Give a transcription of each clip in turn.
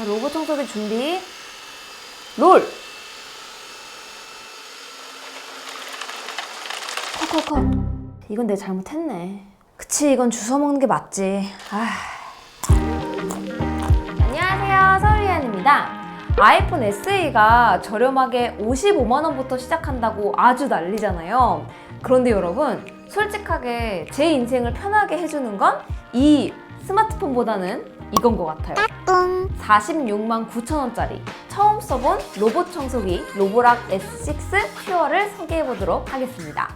자, 로봇 청소기 준비. 롤! 컷컷컷. 이건 내 잘못했네. 그치, 이건 주워 먹는 게 맞지. 아. 안녕하세요, 서울리안입니다. 아이폰 SE가 저렴하게 55만원부터 시작한다고 아주 난리잖아요. 그런데 여러분, 솔직하게 제 인생을 편하게 해주는 건 이 스마트폰보다는 이건 것 같아요. 46만 9천원짜리 처음 써본 로봇 청소기 로보락 S6 퓨어를 소개해보도록 하겠습니다.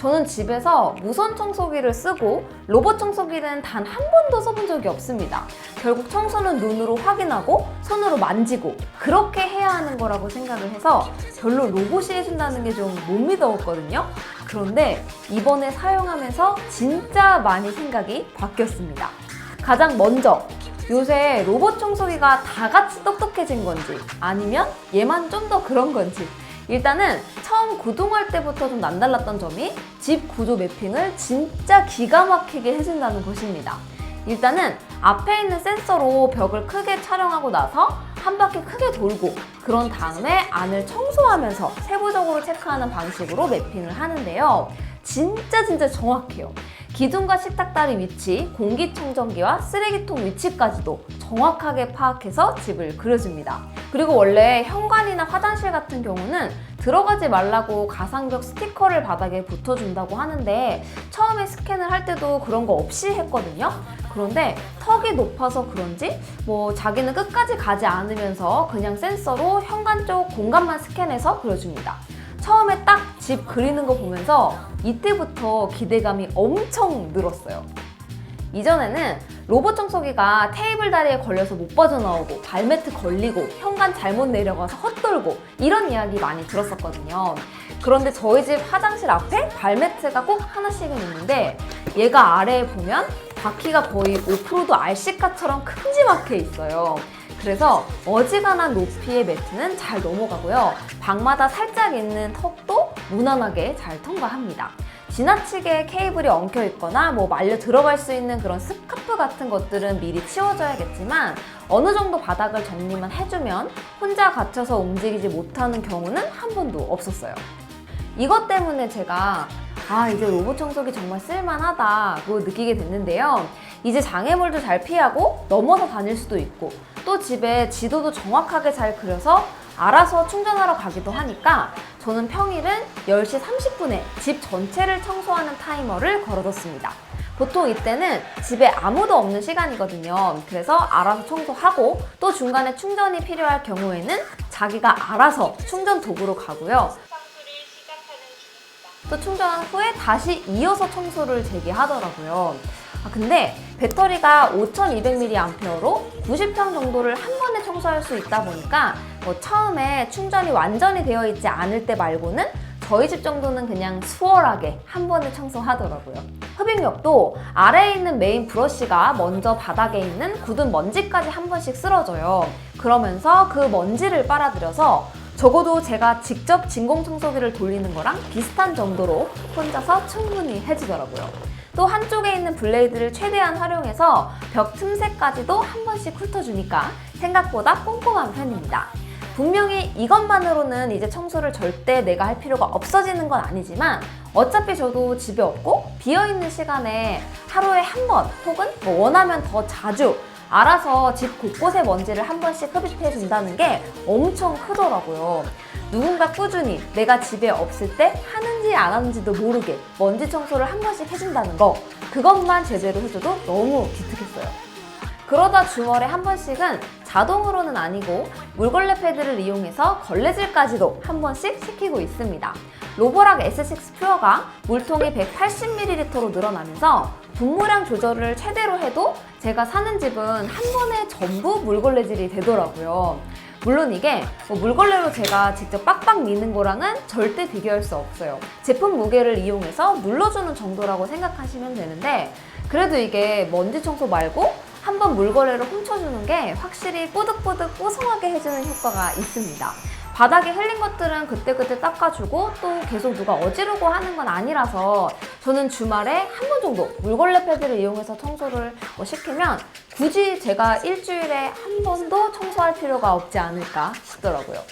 저는 집에서 무선 청소기를 쓰고 로봇 청소기는 단 한 번도 써본 적이 없습니다. 결국 청소는 눈으로 확인하고 손으로 만지고 그렇게 해야 하는 거라고 생각을 해서 별로 로봇이 해준다는 게 좀 못 믿어왔거든요. 그런데 이번에 사용하면서 진짜 많이 생각이 바뀌었습니다. 가장 먼저 요새 로봇 청소기가 다 같이 똑똑해진 건지 아니면 얘만 좀 더 그런 건지 일단은 처음 구동할 때부터 좀 남달랐던 점이 집 구조 매핑을 진짜 기가 막히게 해준다는 것입니다. 일단은 앞에 있는 센서로 벽을 크게 촬영하고 나서 한 바퀴 크게 돌고 그런 다음에 안을 청소하면서 세부적으로 체크하는 방식으로 매핑을 하는데요. 진짜 진짜 정확해요. 기둥과 식탁다리 위치, 공기청정기와 쓰레기통 위치까지도 정확하게 파악해서 집을 그려줍니다. 그리고 원래 현관이나 화장실 같은 경우는 들어가지 말라고 가상벽 스티커를 바닥에 붙여준다고 하는데 처음에 스캔을 할 때도 그런 거 없이 했거든요. 그런데 턱이 높아서 그런지 뭐 자기는 끝까지 가지 않으면서 그냥 센서로 현관 쪽 공간만 스캔해서 그려줍니다. 처음에 딱 집 그리는 거 보면서 이때부터 기대감이 엄청 늘었어요. 이전에는 로봇 청소기가 테이블 다리에 걸려서 못 빠져나오고 발매트 걸리고 현관 잘못 내려가서 헛돌고 이런 이야기 많이 들었었거든요. 그런데 저희 집 화장실 앞에 발매트가 꼭 하나씩은 있는데 얘가 아래에 보면 바퀴가 거의 5%도 RC카처럼 큼지막해 있어요. 그래서 어지간한 높이의 매트는 잘 넘어가고요. 방마다 살짝 있는 턱도 무난하게 잘 통과합니다. 지나치게 케이블이 엉켜 있거나 뭐 말려 들어갈 수 있는 그런 스카프 같은 것들은 미리 치워줘야겠지만 어느 정도 바닥을 정리만 해주면 혼자 갇혀서 움직이지 못하는 경우는 한 번도 없었어요. 이것 때문에 제가 아 이제 로봇 청소기 정말 쓸만하다고 느끼게 됐는데요. 이제 장애물도 잘 피하고 넘어서 다닐 수도 있고 또 집에 지도도 정확하게 잘 그려서 알아서 충전하러 가기도 하니까 저는 평일은 10시 30분에 집 전체를 청소하는 타이머를 걸어뒀습니다. 보통 이때는 집에 아무도 없는 시간이거든요. 그래서 알아서 청소하고 또 중간에 충전이 필요할 경우에는 자기가 알아서 충전 도구로 가고요. 또 충전한 후에 다시 이어서 청소를 재개하더라고요. 아, 근데 배터리가 5200mAh로 90평 정도를 한 번에 청소할 수 있다 보니까 뭐 처음에 충전이 완전히 되어 있지 않을 때 말고는 저희 집 정도는 그냥 수월하게 한 번에 청소하더라고요. 흡입력도 아래에 있는 메인 브러쉬가 먼저 바닥에 있는 굳은 먼지까지 한 번씩 쓸어줘요. 그러면서 그 먼지를 빨아들여서 적어도 제가 직접 진공청소기를 돌리는 거랑 비슷한 정도로 혼자서 충분히 해주더라고요. 또 한쪽에 있는 블레이드를 최대한 활용해서 벽 틈새까지도 한 번씩 훑어주니까 생각보다 꼼꼼한 편입니다. 분명히 이것만으로는 이제 청소를 절대 내가 할 필요가 없어지는 건 아니지만 어차피 저도 집에 없고 비어있는 시간에 하루에 한 번 혹은 뭐 원하면 더 자주 알아서 집 곳곳의 먼지를 한 번씩 흡입해 준다는 게 엄청 크더라고요. 누군가 꾸준히 내가 집에 없을 때 하는지 안 하는지도 모르게 먼지 청소를 한 번씩 해준다는 거 그것만 제대로 해줘도 너무 기특했어요. 그러다 주말에 한 번씩은 자동으로는 아니고 물걸레 패드를 이용해서 걸레질까지도 한 번씩 시키고 있습니다. 로보락 S6 퓨어가 물통이 180ml로 늘어나면서 분무량 조절을 최대로 해도 제가 사는 집은 한 번에 전부 물걸레질이 되더라고요. 물론 이게 뭐 물걸레로 제가 직접 빡빡 미는 거랑은 절대 비교할 수 없어요. 제품 무게를 이용해서 눌러주는 정도라고 생각하시면 되는데 그래도 이게 먼지 청소 말고 한번 물걸레로 훔쳐주는 게 확실히 뽀득뽀득 뽀송하게 해주는 효과가 있습니다. 바닥에 흘린 것들은 그때그때 닦아주고 또 계속 누가 어지르고 하는 건 아니라서 저는 주말에 한 번 정도 물걸레 패드를 이용해서 청소를 뭐 시키면 굳이 제가 일주일에 한 번도 청소할 필요가 없지 않을까 싶더라고요.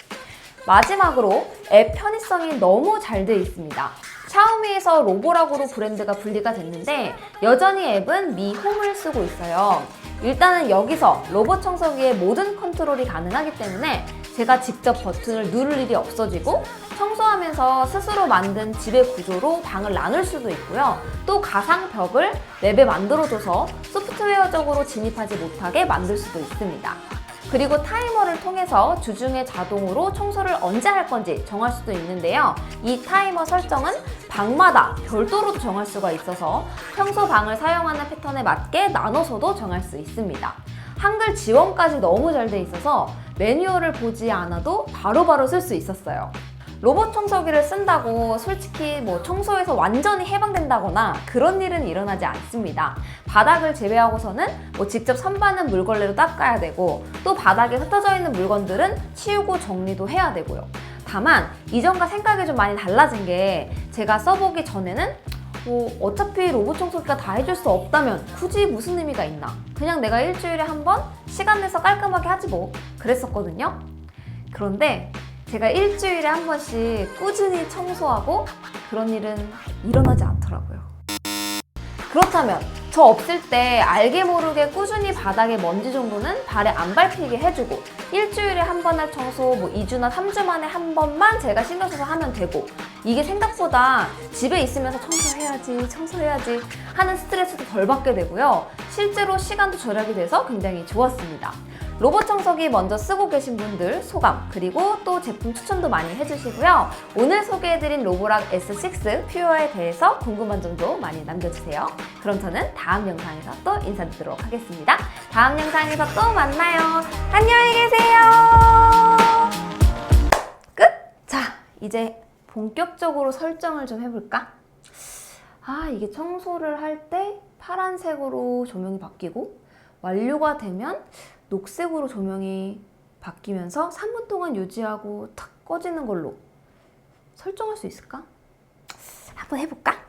마지막으로 앱 편의성이 너무 잘 돼 있습니다. 샤오미에서 로보락으로 브랜드가 분리가 됐는데 여전히 앱은 미홈을 쓰고 있어요. 일단은 여기서 로봇 청소기의 모든 컨트롤이 가능하기 때문에 제가 직접 버튼을 누를 일이 없어지고 청소하면서 스스로 만든 지배 구조로 방을 나눌 수도 있고요. 또 가상 벽을 맵에 만들어줘서 소프트웨어적으로 진입하지 못하게 만들 수도 있습니다. 그리고 타이머를 통해서 주중에 자동으로 청소를 언제 할 건지 정할 수도 있는데요. 이 타이머 설정은 방마다 별도로 정할 수가 있어서 평소 방을 사용하는 패턴에 맞게 나눠서도 정할 수 있습니다. 한글 지원까지 너무 잘 돼 있어서 매뉴얼을 보지 않아도 바로바로 쓸 수 있었어요. 로봇 청소기를 쓴다고 솔직히 뭐 청소에서 완전히 해방된다거나 그런 일은 일어나지 않습니다. 바닥을 제외하고서는 뭐 직접 선반은 물걸레로 닦아야 되고 또 바닥에 흩어져 있는 물건들은 치우고 정리도 해야 되고요. 다만 이전과 생각이 좀 많이 달라진 게 제가 써보기 전에는 뭐 어차피 로봇 청소기가 다 해줄 수 없다면 굳이 무슨 의미가 있나 그냥 내가 일주일에 한 번 시간 내서 깔끔하게 하지 뭐 그랬었거든요. 그런데 제가 일주일에 한 번씩 꾸준히 청소하고 그런 일은 일어나지 않더라고요. 그렇다면 저 없을 때 알게 모르게 꾸준히 바닥에 먼지 정도는 발에 안 밟히게 해주고 일주일에 한 번 할 청소 뭐 2주나 3주 만에 한 번만 제가 신경 써서 하면 되고 이게 생각보다 집에 있으면서 청소해야지 청소해야지 하는 스트레스도 덜 받게 되고요. 실제로 시간도 절약이 돼서 굉장히 좋았습니다. 로봇 청소기 먼저 쓰고 계신 분들 소감 그리고 또 제품 추천도 많이 해주시고요. 오늘 소개해드린 로보락 S6 퓨어에 대해서 궁금한 점도 많이 남겨주세요. 그럼 저는 다음 영상에서 또 인사드리도록 하겠습니다. 다음 영상에서 또 만나요. 안녕히 계세요. 끝! 자, 이제 본격적으로 설정을 좀 해볼까? 아, 이게 청소를 할 때 파란색으로 조명이 바뀌고 완료가 되면 녹색으로 조명이 바뀌면서 3분 동안 유지하고 탁 꺼지는 걸로 설정할 수 있을까? 한번 해볼까?